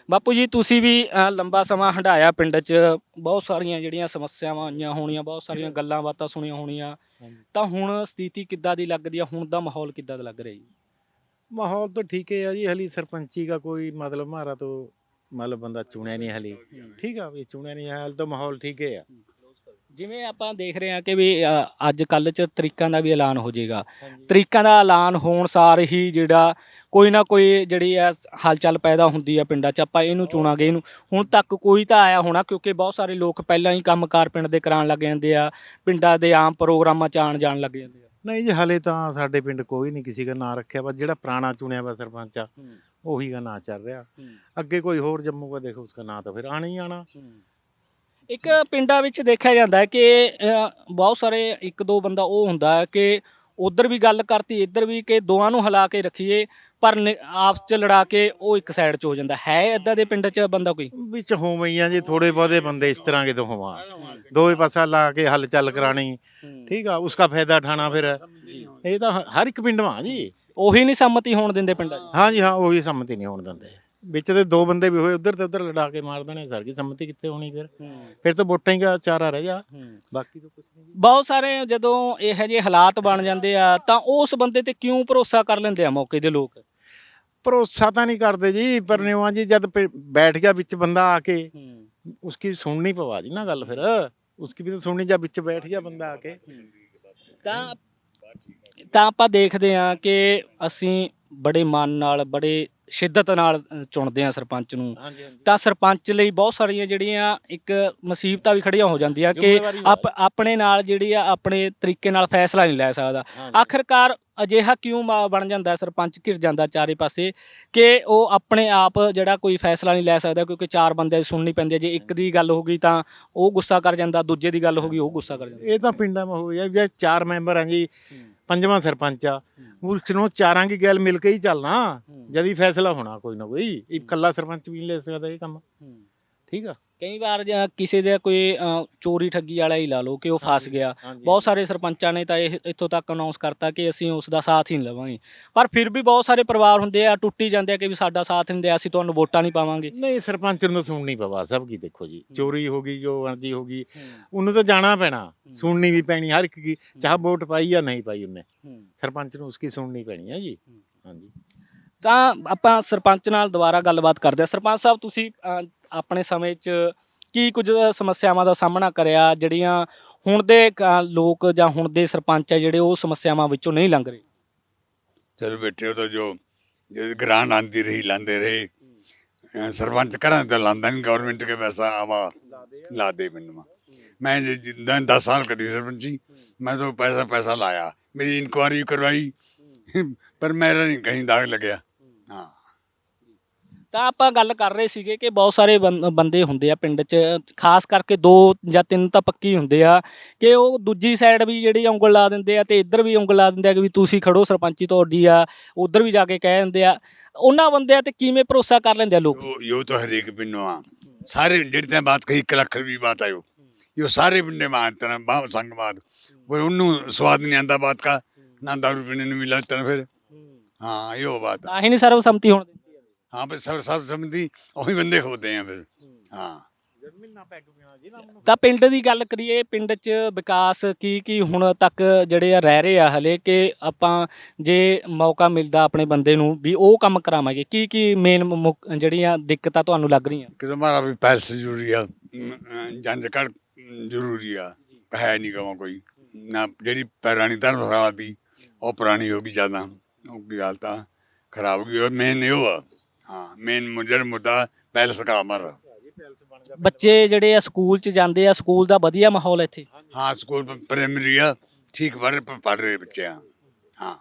ਬਾਪੂ ਜੀ ਤੁਸੀਂ ਵੀ ਲੰਬਾ ਸਮਾਂ ਹੰਢਾਇਆ ਪਿੰਡ 'ਚ। ਬਹੁਤ ਸਾਰੀਆਂ ਜਿਹੜੀਆਂ ਸਮੱਸਿਆਵਾਂ ਆਈਆਂ ਹੋਣੀਆਂ ਬਹੁਤ ਸਾਰੀਆਂ ਗੱਲਾਂ ਬਾਤਾਂ ਸੁਣੀਆਂ ਹੋਣੀਆਂ। ਤਾਂ ਹੁਣ ਸਥਿਤੀ ਕਿੱਦਾਂ ਦੀ ਲੱਗਦੀ ਆ? ਹੁਣ ਦਾ ਮਾਹੌਲ ਕਿੱਦਾਂ ਦਾ ਲੱਗ ਰਿਹਾ ਜੀ? ਮਾਹੌਲ ਤਾਂ ਠੀਕ ਹੈ ਜੀ ਹਲੀ ਸਰਪੰਚੀ ਦਾ ਕੋਈ ਮਤਲਬ ਮਾਰਾ ਤੋਂ ਮਤਲਬ ਬੰਦਾ ਚੁਣਿਆ ਨਹੀਂ ਹਲੀ। ਠੀਕ ਆ ਵੀ ਚੁਣਿਆ ਨਹੀਂ ਹੈ, ਤਾਂ ਮਾਹੌਲ ਠੀਕ ਹੈ ਆ। ਜਿਵੇਂ ਆਪਾਂ ਦੇਖ ਰਹੇ ਹਾਂ ਕਿ ਵੀ ਅ, ਅੱਜ ਕੱਲ ਚ ਤਰੀਕਾਂ ਦਾ ਵੀ ਐਲਾਨ ਹੋ ਜਾਏਗਾ। ਤਰੀਕਾਂ ਦਾ ਐਲਾਨ ਹੋਣ ਸਾਰ ਹੀ ਜਿਹੜਾ ਕੋਈ ਨਾ ਕੋਈ ਜਿਹੜੀ ਹੈ ਹਲਚਲ ਪੈਦਾ ਹੁੰਦੀ ਆ ਪਿੰਡਾਂ 'ਚ ਆਪਾਂ ਇਹਨੂੰ ਚੁਣਾਂਗੇ ਇਹਨੂੰ। ਹੁਣ ਤੱਕ ਕੋਈ ਤਾਂ ਆਇਆ ਹੋਣਾ ਕਿਉਂਕਿ ਬਹੁਤ ਸਾਰੇ ਲੋਕ ਪਹਿਲਾਂ ਹੀ ਕੰਮਕਾਰ ਪਿੰਡ ਦੇ ਕਰਾਉਣ ਲੱਗ ਜਾਂਦੇ ਆ ਪਿੰਡਾਂ ਦੇ ਆਮ ਪ੍ਰੋਗਰਾਮਾਂ 'ਚ ਆਣ ਜਾਣ ਲੱਗ ਜਾਂਦੇ ਆ। ਨਹੀਂ ਜੀ ਹਲੇ ਤਾਂ ਸਾਡੇ ਪਿੰਡ ਕੋਈ ਨਹੀਂ ਕਿਸੇ ਦਾ ਨਾਂ ਰੱਖਿਆ ਬਸ ਜਿਹੜਾ ਪੁਰਾਣਾ ਚੁਣਿਆ ਵਾ ਸਰਪੰਚ ਆ ਉਹੀ ਦਾ ਨਾਂ ਚੱਲ ਰਿਹਾ। ਅੱਗੇ ਕੋਈ ਹੋਰ ਜੰਮੂਗਾ ਦੇਖੋ ਉਸਦਾ ਨਾਂ ਤਾਂ ਫਿਰ ਆਣਾ ਹੀ ਆਣਾ ਇੱਕ ਪਿੰਡਾਂ ਵਿੱਚ ਦੇਖਿਆ ਜਾਂਦਾ ਹੈ ਕਿ ਅ, ਬਹੁਤ ਸਾਰੇ ਇੱਕ ਦੋ ਬੰਦਾ ਉਹ ਹੁੰਦਾ ਹੈ ਕਿ ਉਧਰ ਵੀ ਗੱਲ ਕਰਤੀ ਇੱਧਰ ਵੀ ਕਿ ਦੋਵਾਂ ਨੂੰ ਹਿਲਾ ਕੇ ਰੱਖੀਏ ਪਰ ਨ- ਆਪਸ 'ਚ ਲੜਾ ਕੇ ਉਹ ਇੱਕ ਸਾਈਡ 'ਚ ਹੋ ਜਾਂਦਾ। ਹੈ ਇਦਾਂ ਦੇ ਪਿੰਡ 'ਚ ਬੰਦਾ ਕੋਈ? ਵਿੱਚ ਹੋਵਈਆਂ ਜੀ ਥੋੜੇ ਬਹੁਤੇ ਬੰਦੇ ਇਸ ਤਰ੍ਹਾਂ ਕੇ ਤੋਂ ਹੋਵਾਂ। ਦੋਵੇਂ ਪਾਸਾ ਲਾ ਕੇ ਹੱਲ ਚੱਲ ਕਰਾਣੀ ਠੀਕ ਆ ਉਸਕਾ ਫਾਇਦਾ ਉਠਾਣਾ ਫਿਰ। ਇਹ ਤਾਂ ਹ- ਹਰ ਇੱਕ ਪਿੰਡ ਮਾਂ ਜੀ। ਉਹੀ ਨਹੀਂ ਸੰਮਤੀ ਹੋਣ ਦਿੰਦੇ ਪਿੰਡਾਂ 'ਚ? ਹਾਂ ਜੀ ਹਾਂ ਉਹੀ ਸੰਮਤੀ ਨਹੀਂ ਹੋਣ ਦਿੰਦੇ। ਵਿੱਚ ਤੇ ਦੋ ਬੰਦੇ ਵੀ ਹੋਏ ਉਧਰ ਤੇ ਉਧਰ ਲੜਾ ਕੇ ਮਾਰ ਦੇਣੇ ਸਰ ਕੀ ਸੰਮਤੀ ਕਿੱਥੇ ਹੋਣੀ ਫਿਰ? ਫਿਰ ਤਾਂ ਵੋਟਾਂ ਹੀ ਦਾ ਚਾਰਾ ਰਹਿ ਜਾ ਬਾਕੀ ਤਾਂ ਕੁਝ ਨਹੀਂ। ਬਹੁਤ ਸਾਰੇ ਜਦੋਂ ਇਹੋ ਜਿਹੇ ਹਾਲਾਤ ਬਣ ਜਾਂਦੇ ਆ ਤਾਂ ਉਸ ਬੰਦੇ ਤੇ ਕਿਉਂ ਭਰੋਸਾ ਕਰ ਲੈਂਦੇ ਆ ਮੌਕੇ ਦੇ ਲੋਕ? ਭਰੋਸਾ ਤਾਂ ਨਹੀਂ ਕਰਦੇ ਜੀ ਪਰ ਨਿਵਾ ਜੀ ਜਦ ਬੈਠ ਗਿਆ ਵਿੱਚ ਬੰਦਾ ਆ ਕੇ ਉਸकी ਸੁਣਨੀ ਪਵਾ ਜੀ ਨਾ ਗੱਲ ਫਿਰ। ਉਸकी ਵੀ ਤਾਂ ਸੁਣਨੀ ਜਾਂ ਵਿੱਚ ਬੈਠ ਗਿਆ ਬੰਦਾ ਆ ਕੇ। ਤਾਂ ਤਾਂ ਆਪਾਂ ਦੇਖਦੇ ਆ ਕਿ ਅਸੀਂ ਬੜੇ ਮਨ ਨਾਲ ਬੜੇ ਸ਼ਿੱਦਤ ਨਾਲ ਅ, ਚੁਣਦੇ ਆ ਸਰਪੰਚ ਨੂੰ। ਹਾਂਜੀ ਹਾਂਜੀ। ਤਾਂ ਸਰਪੰਚ ਲਈ ਬਹੁਤ ਸਾਰੀਆਂ ਜਿਹੜੀਆਂ ਇੱਕ ਮੁਸੀਬਤਾਂ ਵੀ ਖੜੀਆਂ ਹੋ ਜਾਂਦੀਆਂ ਕਿ ਜ਼ਿੰਮੇਵਾਰੀ ਵੀ ਆਪ ਆਪਣੇ ਨਾਲ ਜਿਹੜੀ ਆ ਆਪਣੇ ਤਰੀਕੇ ਨਾਲ ਫੈਸਲਾ ਨਹੀਂ ਲੈ ਸਕਦਾ। ਆਖਰਕਾਰ ਅਜਿਹਾ ਕਿਉਂ ਮਾ- ਬਣ ਜਾਂਦਾ ਹੈ, ਸਰਪੰਚ ਘਿਰ ਜਾਂਦਾ ਚਾਰੇ ਪਾਸੇ ਕਿ ਉਹ ਆਪਣੇ ਆਪ ਜਿਹੜਾ ਕੋਈ ਫੈਸਲਾ ਨਹੀਂ ਲੈ ਸਕਦਾ ਕਿਉਂਕਿ ਚਾਰ ਬੰਦਿਆਂ ਦੀ ਸੁਣਨੀ ਪੈਂਦੀ ਹੈ। ਜੇ ਇੱਕ ਦੀ ਗੱਲ ਹੋ ਗਈ ਤਾਂ ਉਹ ਗੁੱਸਾ ਕਰ ਜਾਂਦਾ ਦੂਜੇ ਦੀ ਗੱਲ ਹੋ ਗਈ ਉਹ ਗੁੱਸਾ ਕਰ ਜਾਂਦਾ। ਇਹ ਤਾਂ ਪਿੰਡਾਂ ਵਿੱਚ ਹੋਇਆ ਜੇ ਚਾਰ ਮੈਂਬਰ ਆ ਜੀ ਪੰਜਵਾਂ ਸਰਪੰਚ ਆ। ਉਸ ਨੂੰ ਚਾਰਾਂ ਦੀ ਗੱਲ ਮਿਲ ਕੇ ਹੀ ਚੱਲਣਾ। ਜਦ ਹੀ ਫੈਸਲਾ ਹੋਣਾ ਕੋਈ ਨਾ ਕੋਈ। ਇਕੱਲਾ ਸਰਪੰਚ ਵੀ ਨਹੀਂ ਲੈ ਸਕਦਾ ਇਹ ਕੰਮ। ਠੀਕ ਆ? ਕਈ ਵਾਰ ਜਾਂ ਕਿਸੇ ਦੇ ਕੋਈ ਅ, ਚੋਰੀ ਠੱਗੀ ਵਾਲਾ ਹੀ ਲਾ ਲਓ ਕਿ ਉਹ ਫਸ ਗਿਆ। ਹਾਂਜੀ। ਬਹੁਤ ਸਾਰੇ ਸਰਪੰਚਾਂ ਨੇ ਤਾਂ ਇਹ ਇੱਥੋਂ ਤੱਕ ਅਨਾਉਂਸ ਕਰਤਾ ਕਿ ਅਸੀਂ ਉਸ ਦਾ ਸਾਥ ਹੀ ਨਹੀਂ ਲਵਾਂਗੇ। ਪਰ ਫਿਰ ਵੀ ਬਹੁਤ ਸਾਰੇ ਪਰਿਵਾਰ ਹੁੰਦੇ ਆ ਟੁੱਟੀ ਜਾਂਦੇ ਆ ਕਿ ਵੀ ਸਾਡਾ ਸਾਥ ਨਹੀਂ ਦਿਆ ਅਸੀਂ ਤੁਹਾਨੂੰ ਵੋਟਾਂ ਨਹੀਂ ਪਾਵਾਂਗੇ। ਨਹੀਂ ਸਰਪੰਚ ਨੂੰ ਤਾਂ ਸੁਣਨੀ ਪਵਾ ਸਭ ਕੀ ਦੇਖੋ ਜੀ। ਚੋਰੀ ਹੋ ਗਈ ਜੋ ਅਣਜੀ ਹੋ ਗਈ ਉਹਨੂੰ ਤਾਂ ਜਾਣਾ ਪੈਣਾ ਸੁਣਨੀ ਵੀ ਪੈਣੀ ਹਰ ਇੱਕ ਕੀ ਚਾਹ ਵੋਟ ਪਾਈ ਜਾਂ ਨਹੀਂ ਪਾਈ ਉਹਨੇ। ਸਰਪੰਚ ਨੂੰ ਉਸकी ਸੁਣਨੀ ਪੈਣੀ ਹੈ ਜੀ। ਹਾਂਜੀ। ਤਾਂ ਆਪਾਂ ਸਰਪੰਚ ਨਾਲ ਦੁਬਾਰਾ ਗੱਲਬਾਤ ਕਰਦੇ ਹਾਂ ਸਰਪੰਚ ਸਾਹਿਬ ਤੁਸੀਂ ਅ, ਆਪਣੇ ਸਮੇਂ 'ਚ ਕੀ ਕੁਝ ਸਮੱਸਿਆਵਾਂ ਦਾ ਸਾਹਮਣਾ ਕਰਿਆ ਜਿਹੜੀਆਂ ਹੁਣ ਦੇ ਅ, ਲੋਕ ਜਾਂ ਹੁਣ ਦੇ ਸਰਪੰਚ ਆ ਜਿਹੜੇ ਉਹ ਸਮੱਸਿਆਵਾਂ ਵਿੱਚੋਂ ਨਹੀਂ ਲੰਘ ਰਹੇ? ਚਲੋ ਬੈਠੇ ਹੋ ਤਾਂ ਜੋ ਜੋ ਗ੍ਰਾਂਟ ਆਂਦੀ ਰਹੀ ਲਾਂਦੇ ਰਹੇ। ਅਹ ਸਰਪੰਚ ਕਰਾਂ ਤਾਂ ਲਾਂਦਾ ਨਹੀਂ ਗਵਰਨਮੈਂਟ ਕੇ ਪੈਸਾ ਆਵਾ ਲਾ ਦੇ ਮੈਨੂੰ ਮੈਂ ਜੇ ਜਿੱਦਾਂ 10 ਸਾਲ ਕਰੀ ਸਰਪੰਚੀ ਮੈਂ ਤਾਂ ਪੈਸਾ ਪੈਸਾ ਲਾਇਆ। ਮੇਰੀ ਇਨਕੁਆਰੀ ਕਰਵਾਈ ਪਰ ਮੇਰਾ ਨਹੀਂ ਕहीं ਦਾਗ ਲੱਗਿਆ। ਤਾਂ ਆਪਾਂ ਗੱਲ ਕਰ ਰਹੇ ਸੀਗੇ ਕਿ ਬਹੁਤ ਸਾਰੇ ਬੰ- ਬੰਦੇ ਹੁੰਦੇ ਆ ਪਿੰਡ 'ਚ ਖਾਸ ਕਰਕੇ ਦੋ ਜਾਂ ਤਿੰਨ ਤਾਂ ਪੱਕੀ ਹੁੰਦੇ ਆ ਕਿ ਉਹ ਦੂਜੀ ਸਾਈਡ ਵੀ ਜਿਹੜੀ ਉਂਗਲ ਲਾ ਦਿੰਦੇ ਆ ਤੇ ਇੱਧਰ ਵੀ ਉਂਗਲ ਲਾ ਦਿੰਦੇ ਆ ਕਿ ਵੀ ਤੁਸੀਂ ਖੜੋ ਸਰਪੰਚੀ ਤੁਹਾਡੀ ਆ ਉੱਧਰ ਵੀ ਜਾ ਕੇ ਕਹਿ ਦਿੰਦੇ ਆ ਉਹਨਾਂ ਬੰਦਿਆਂ ਤੇ ਕਿਵੇਂ ਭਰੋਸਾ ਕਰ ਲੈਂਦੇ ਆ ਲੋਕ यो यो तो हर एक पिंड में सारे ਜਿਹੜੀ ਤਾਂ ਬਾਤ ਕਹੀ ਇੱਕ ਲੱਖ ਰੁਪਏ ਬਾਤ ਆਇਓ यो ਸਾਰੇ ਪਿੰਡੇ ਮਾਂ ਤਨ ਬਾਹ ਸੰਗਵਾਦ ਉਹ ਉਹਨੂੰ ਸਵਾਦ ਨਹੀਂ ਆਂਦਾ ਬਾਤ ਕਾ ਨਾ ਦਾਰੂ ਪੀਣੇ ਨੂੰ ਮਿਲਾ ਤਨ ਫਿਰ ਹਾਂ ਇਹੋ ਬਾਤ ਤਾਂ ਹੀ ਨਹੀਂ ਸਰਬਸੰਮਤੀ ਹੋਣ ਦਿੰਦੀ ਹਾਂ ਪਰ ਸਭ ਸਭ ਸਮਝਦੀ ਉਹੀ ਬੰਦੇ ਖੋਦੇ ਆ ਫਿਰ। ਹਾਂ। ਤਾਂ ਪਿੰਡ ਦੀ ਗੱਲ ਕਰੀਏ ਪਿੰਡ 'ਚ ਵਿਕਾਸ ਕੀ ਕੀ ਹੁਣ ਤੱਕ ਜਿਹੜੇ ਆ ਰਹਿ ਰਹੇ ਆ ਹਲੇ ਕਿ ਆਪਾਂ ਜੇ ਮੌਕਾ ਮਿਲਦਾ ਆਪਣੇ ਬੰਦੇ ਨੂੰ ਵੀ ਉਹ ਕੰਮ ਕਰਾਵਾਂਗੇ? ਕੀ ਕੀ ਮੇਨ ਜਿਹੜੀਆਂ ਦਿੱਕਤਾਂ ਤੁਹਾਨੂੰ ਲੱਗ ਰਹੀਆਂ? ਕਿ ਹਮਾਰਾ ਵੀ ਪੈਸੇ ਜ਼ਰੂਰੀ ਆ ਜੰਜ ਕਰ ਜ਼ਰੂਰੀ ਆ। ਹੈ ਨਹੀਂ ਕਹਾਂ ਕੋਈ। ਨਾ ਜਿਹੜੀ ਪੁਰਾਣੀ ਧਰਮਸ਼ਾਲਾ ਦੀ ਉਹ ਪੁਰਾਣੀ ਹੋ ਗਈ ਜ਼ਿਆਦਾ। ਉਹ ਹਾਲਤ ਖਰਾਬ ਹੋ ਗਈ ਮੇਨ ਇਹੋ ਆ। ਹਾਂ ਮੇਨ ਮੁਜਰ ਮੁੱਦਾ ਪੈਲਸ ਦਾ ਮਰ ਬੱਚੇ ਜਿਹੜੇ ਆ ਸਕੂਲ 'ਚ ਜਾਂਦੇ ਆ ਸਕੂਲ ਦਾ ਵਧੀਆ ਮਾਹੌਲ ਇੱਥੇ? ਹਾਂ ਸਕੂਲ ਪ੍ਰਾਇਮਰੀ ਆ ਠੀਕ ਪੜ੍ਹ ਪੜ੍ਹ ਰਹੇ ਬੱਚੇ ਆ। ਹਾਂ।